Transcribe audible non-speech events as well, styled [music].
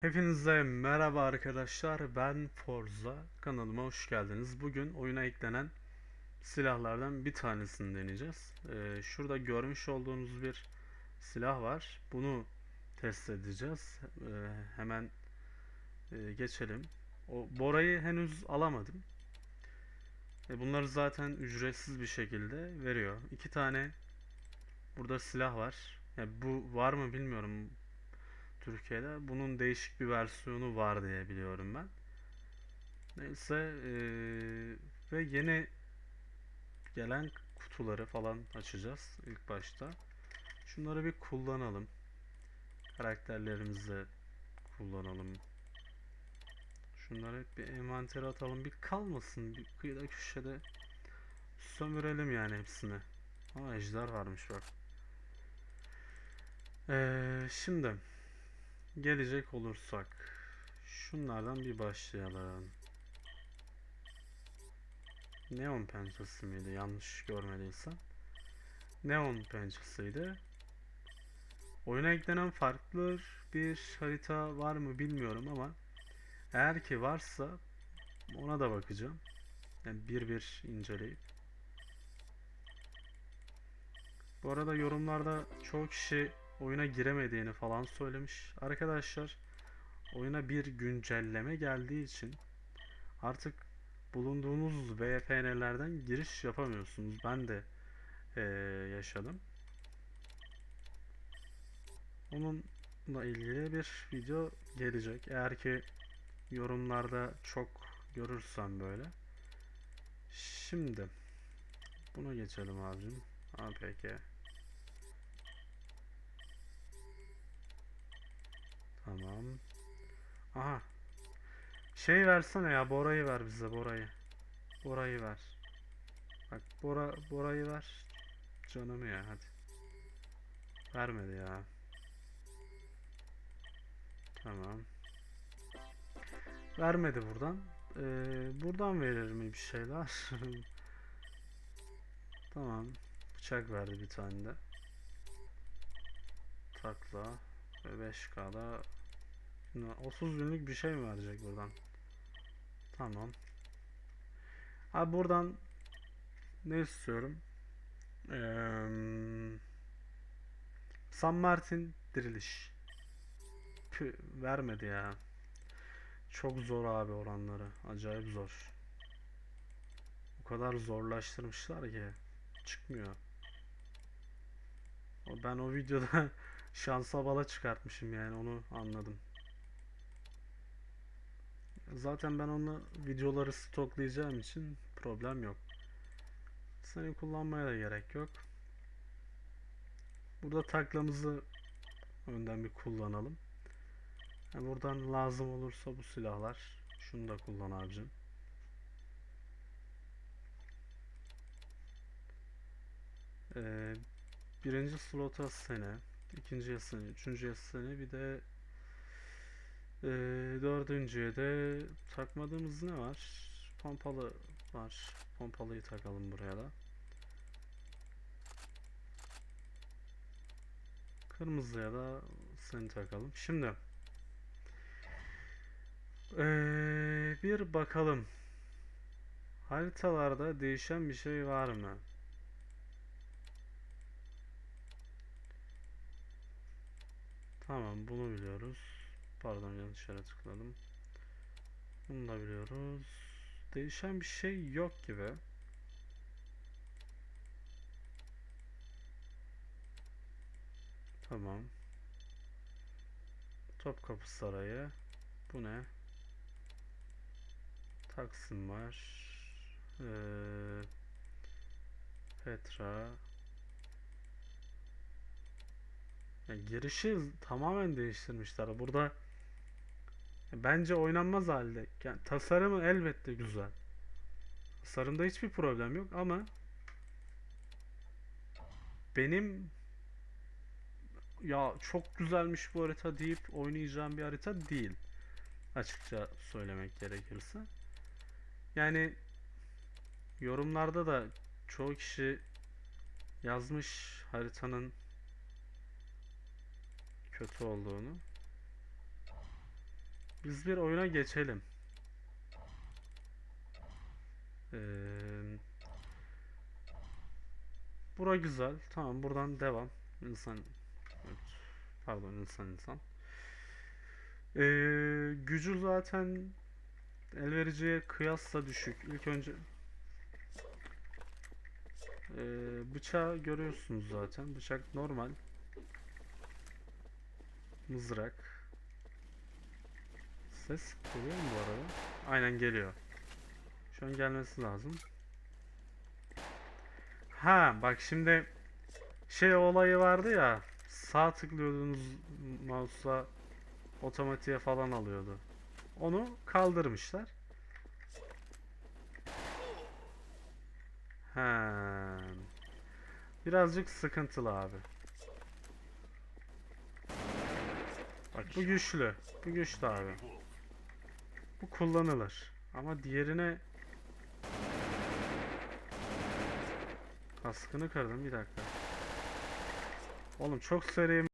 Hepinize merhaba arkadaşlar. Ben Forza. Kanalıma hoş geldiniz. Bugün oyuna eklenen silahlardan bir tanesini deneyeceğiz. Ee, şurada görmüş olduğunuz bir silah var. Bunu test edeceğiz. Ee, hemen e, geçelim. O Bora'yı henüz alamadım. E, bunları zaten ücretsiz bir şekilde veriyor. İki tane burada silah var. Yani bu var mı bilmiyorum. Türkiye'de. Bunun değişik bir versiyonu var diye biliyorum ben. Neyse eee, ve yeni gelen kutuları falan açacağız ilk başta. Şunları bir kullanalım. Karakterlerimizi kullanalım. Şunları bir envantere atalım. Bir kalmasın. Bir kıyıda köşede sömürelim yani hepsini. Ama ejder varmış bak. Eee, şimdi gelecek olursak şunlardan bir başlayalım. Neon pençesi miydi? Yanlış görmediysem. Neon pençesiydi. Oyuna eklenen farklı bir harita var mı bilmiyorum ama eğer ki varsa ona da bakacağım. Yani bir bir inceleyip. Bu arada yorumlarda çoğu kişi oyuna giremediğini falan söylemiş. Arkadaşlar oyuna bir güncelleme geldiği için artık bulunduğunuz VPN'lerden giriş yapamıyorsunuz. Ben de eee, yaşadım. Onunla ilgili bir video gelecek. Eğer ki yorumlarda çok görürsem böyle. Şimdi buna geçelim abicim. APK. Tamam. Aha. Şey versene ya Bora'yı ver bize Bora'yı. Bora'yı ver. Bak Bora Bora'yı ver. Canımı ya hadi. Vermedi ya. Tamam. Vermedi buradan. Ee, buradan verir mi bir şeyler? [laughs] Tamam. Bıçak verdi bir tane de. Takla. Ve 5K'da Şimdi 30 günlük bir şey mi verecek buradan? Tamam. Abi buradan ne istiyorum? Eee San Martin diriliş. Pü, vermedi ya. Çok zor abi oranları. Acayip zor. O kadar zorlaştırmışlar ki çıkmıyor. Ben o videoda [laughs] şansa bala çıkartmışım yani onu anladım. Zaten ben onu videoları stoklayacağım için problem yok. Seni kullanmaya da gerek yok. Burada taklamızı önden bir kullanalım. Ha, buradan lazım olursa bu silahlar. Şunu da kullan abicim. Ee, birinci slota sene, ikinci sene, üçüncü sene bir de ee, dördüncüye de takmadığımız ne var? Pompalı var. Pompalıyı takalım buraya da. Kırmızıya da seni takalım. Şimdi ee, bir bakalım. Haritalarda değişen bir şey var mı? Tamam bunu biliyoruz. Pardon yanlış yere tıkladım. Bunu da biliyoruz. Değişen bir şey yok gibi. Tamam. Topkapı Sarayı. Bu ne? Taksim var. Ee, Petra. Ya girişi tamamen değiştirmişler. Burada bence oynanmaz halde. Yani tasarımı elbette güzel. Tasarımda hiçbir problem yok ama benim ya çok güzelmiş bu harita deyip oynayacağım bir harita değil. Açıkça söylemek gerekirse. Yani yorumlarda da çoğu kişi yazmış haritanın kötü olduğunu. Biz bir oyuna geçelim. Ee, bura güzel. Tamam buradan devam. İnsan evet, pardon insan insan. Ee, gücü zaten elvericiye kıyasla düşük. İlk önce ee, bıçağı görüyorsunuz zaten. Bıçak normal. Mızrak. Ses geliyor mu bu arada? Aynen geliyor. Şu an gelmesi lazım. Ha bak şimdi şey olayı vardı ya sağ tıklıyordunuz mouse'la otomatiğe falan alıyordu. Onu kaldırmışlar. Ha. Birazcık sıkıntılı abi. Bak bu güçlü. Bu güçlü abi. Bu kullanılır. Ama diğerine kaskını kırdım bir dakika. Oğlum çok seri